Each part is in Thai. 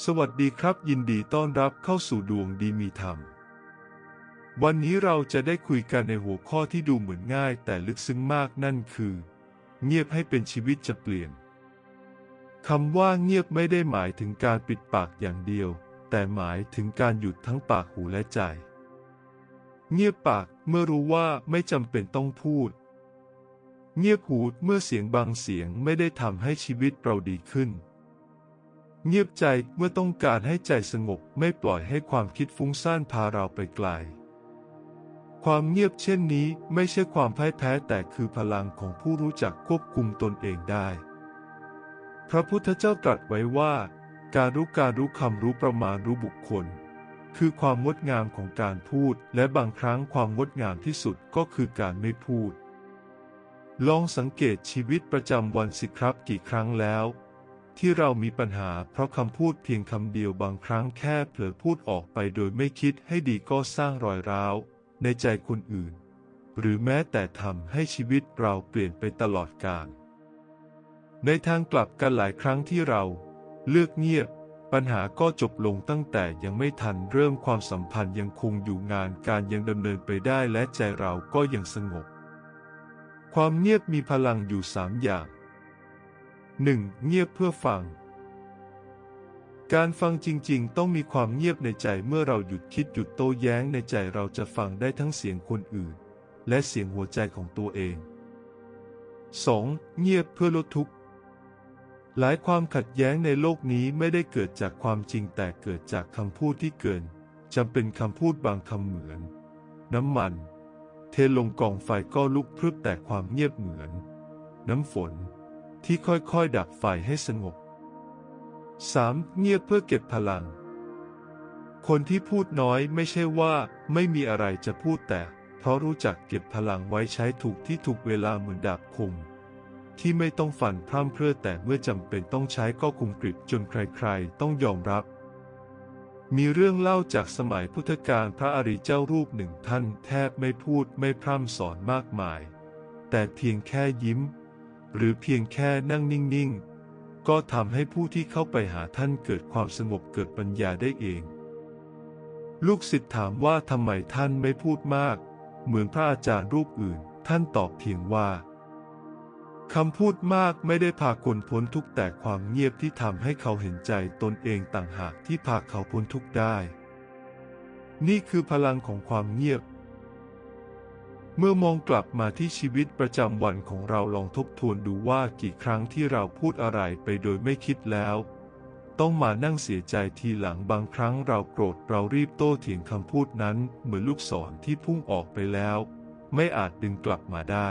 สวัสดีครับยินดีต้อนรับเข้าสู่ดวงดีมีธรรม วันนี้เราจะได้คุยกันในหัวข้อที่ดูเหมือนง่าย แต่ลึกซึ้งมากนั่นคือ เงียบให้เป็นชีวิตจะเปลี่ยนคำว่าเงียบไม่ได้หมายถึงการปิดปากอย่างเดียว แต่หมายถึงการหยุดทั้งปากหูและใจ เงียบปากเมื่อรู้ว่าไม่จำเป็นต้องพูด เงียบหูเมื่อเสียงบางเสียงไม่ได้ทำให้ชีวิตเราดีขึ้น เงียบใจเมื่อต้องการให้ใจสงบไม่ปล่อยให้ความคิดฟุ้งซ่านพาเราไปไกล ความเงียบเช่นนี้ไม่ใช่ความพ่ายแพ้แต่คือพลังของผู้รู้จักควบคุมตนเองได้ พระพุทธเจ้าตรัสไว้ว่า การรู้การรู้คำรู้ประมาณรู้บุคคล คือความงดงามของการพูด และบางครั้งความงดงามที่สุดก็คือการไม่พูดลองสังเกตชีวิตประจำวันสิครับกี่ครั้งแล้ว ที่เรามีปัญหาเพราะคำพูดเพียงคำเดียวบางครั้งแค่เผลอพูดออกไปโดยไม่คิดให้ดีก็สร้างรอยร้าว ในใจคนอื่น หรือแม้แต่ทำให้ชีวิตเราเปลี่ยนไปตลอดกาลในทางกลับกันหลายครั้งที่เราเลือกเงียบ ปัญหาก็จบลงตั้งแต่ยังไม่ทันเริ่มความสัมพันธ์ยังคงอยู่งานการยังดำเนินไปได้และใจเราก็ยังสงบ ความเงียบมีพลังอยู่สามอย่าง 1. เงียบเพื่อฟัง การฟังจริงๆ ต้องมีความเงียบในใจเมื่อเราหยุดคิดหยุดโต้แย้งในใจเราจะฟังได้ทั้งเสียงคนอื่น และเสียงหัวใจของตัวเอง 2. เงียบเพื่อลดทุกข์หลายความขัดแย้งในโลกนี้ไม่ได้เกิดจากความจริงแต่เกิดจากคำพูดที่เกินจำเป็นคำพูดบางคำเหมือน น้ำมัน เทลงกองไฟก็ลุกพรึบแต่ความเงียบเหมือน น้ำฝน ที่ค่อยๆ ดับไฟให้สงบ 3. เงียบเพื่อเก็บพลัง คนที่พูดน้อยไม่ใช่ว่าไม่มีอะไรจะพูดแต่ เพราะรู้จักเก็บพลังไว้ใช้ถูกที่ถูกเวลาเหมือนดาบคม ที่ไม่ต้องฝันพร่ำเพรื่อแต่เมื่อจำเป็นต้องใช้ก็คุมกริบจนใครๆ ต้องยอมรับ มีเรื่องเล่าจากสมัยพุทธกาลพระอริเจ้ารูปหนึ่งท่านแทบไม่พูดไม่พร่ำสอนมากมาย แต่เพียงแค่ยิ้ม หรือเพียงแค่นั่งนิ่งๆ ก็ทำให้ผู้ที่เข้าไปหาท่านเกิดความสงบเกิดปัญญาได้เอง ลูกศิษย์ถามว่าทำไมท่านไม่พูดมาก เหมือนพระอาจารย์รูปอื่น ท่านตอบเพียงว่าคำพูดมากไม่ได้พาคนพ้นทุกแต่ความเงียบที่ทำให้เขาเห็นใจตนเองต่างหากที่พาเขาพ้นทุกได้ นี่คือพลังของความเงียบ เมื่อมองกลับมาที่ชีวิตประจำวันของเราลองทบทวนดูว่ากี่ครั้งที่เราพูดอะไรไปโดยไม่คิดแล้ว ต้องมานั่งเสียใจทีหลังบางครั้งเราโกรธเรารีบโต้เถียงคำพูดนั้น เหมือนลูกศรที่พุ่งออกไปแล้ว ไม่อาจดึงกลับมาได้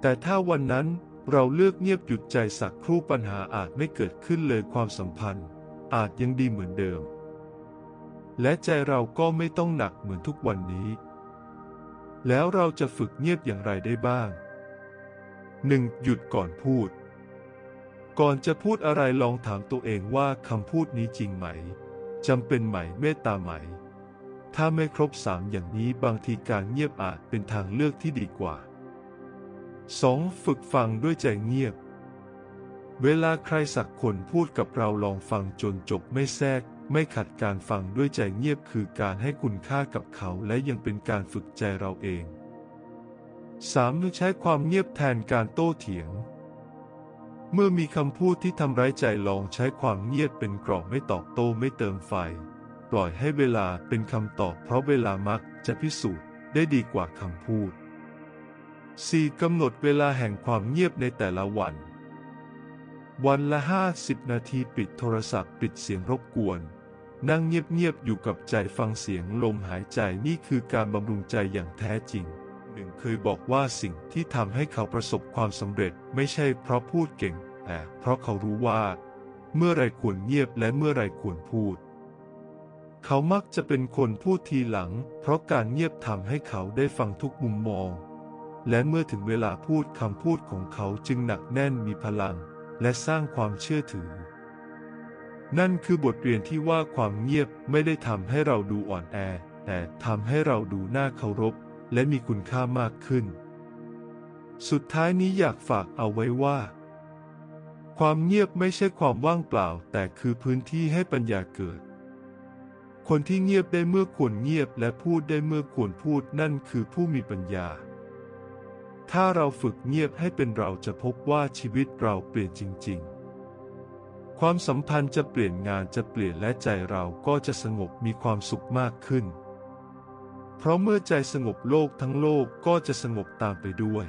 แต่ถ้าวันนั้นเราเลือกเงียบหยุดใจสักครู่ปัญหาอาจไม่เกิดขึ้นเลยความสัมพันธ์ อาจยังดีเหมือนเดิม และใจเราก็ไม่ต้องหนักเหมือนทุกวันนี้ แล้วเราจะฝึกเงียบอย่างไรได้บ้าง 1. หยุดก่อนพูด ก่อนจะพูดอะไรลองถามตัวเองว่าคำพูดนี้จริงไหมจำเป็นไหมเมตตาไหม ถ้าไม่ครบสามอย่างนี้บางทีการเงียบอาจเป็นทางเลือกที่ดีกว่า 2. ฝึกฟังด้วยใจเงียบ เวลาใครสักคนพูดกับเราลองฟังจนจบไม่แทรก ไม่ขัดการฟังด้วยใจเงียบคือการให้คุณค่ากับเขาและยังเป็นการฝึกใจเราเอง 3. ใช้ความเงียบแทนการโต้เถียง เมื่อมีคำพูดที่ทำร้ายใจลองใช้ความเงียบเป็นกรอบไม่ตอบโต้ไม่เติมไฟ ปล่อยให้เวลาเป็นคำตอบเพราะเวลามักจะพิสูจน์ได้ดีกว่าคำพูด 4. กำหนดเวลาแห่งความเงียบในแต่ละวัน วันละ50นาทีปิดโทรศัพท์ปิดเสียงรบกวน นั่งเงียบๆอยู่กับใจฟังเสียงลมหายใจนี่คือการบำรุงใจอย่างแท้จริง หนึ่งเคยบอกว่าสิ่งที่ทำให้เขาประสบความสำเร็จไม่ใช่เพราะพูดเก่ง แต่เพราะเขารู้ว่า เมื่อไรควรเงียบและเมื่อไรควรพูด เขามักจะเป็นคนพูดทีหลัง เพราะการเงียบทำให้เขาได้ฟังทุกมุมมอง และเมื่อถึงเวลาพูดคำพูดของเขาจึงหนักแน่นมีพลัง และสร้างความเชื่อถือ นั่นคือบทเรียนที่ว่าความเงียบไม่ได้ทำให้เราดูอ่อนแอ แต่ทำให้เราดูน่าเคารพ และมีคุณค่ามากขึ้น สุดท้ายนี้อยากฝากเอาไว้ว่า ความเงียบไม่ใช่ความว่างเปล่า แต่คือพื้นที่ให้ปัญญาเกิดคนที่เงียบได้เมื่อควรเงียบและพูดได้เมื่อควรพูดนั่นคือผู้มีปัญญา ถ้าเราฝึกเงียบให้เป็นเราจะพบว่าชีวิตเราเปลี่ยนจริง ๆ ความสัมพันธ์จะเปลี่ยนงานจะเปลี่ยนและใจเราก็จะสงบมีความสุขมากขึ้น เพราะเมื่อใจสงบโลกทั้งโลกก็จะสงบตามไปด้วย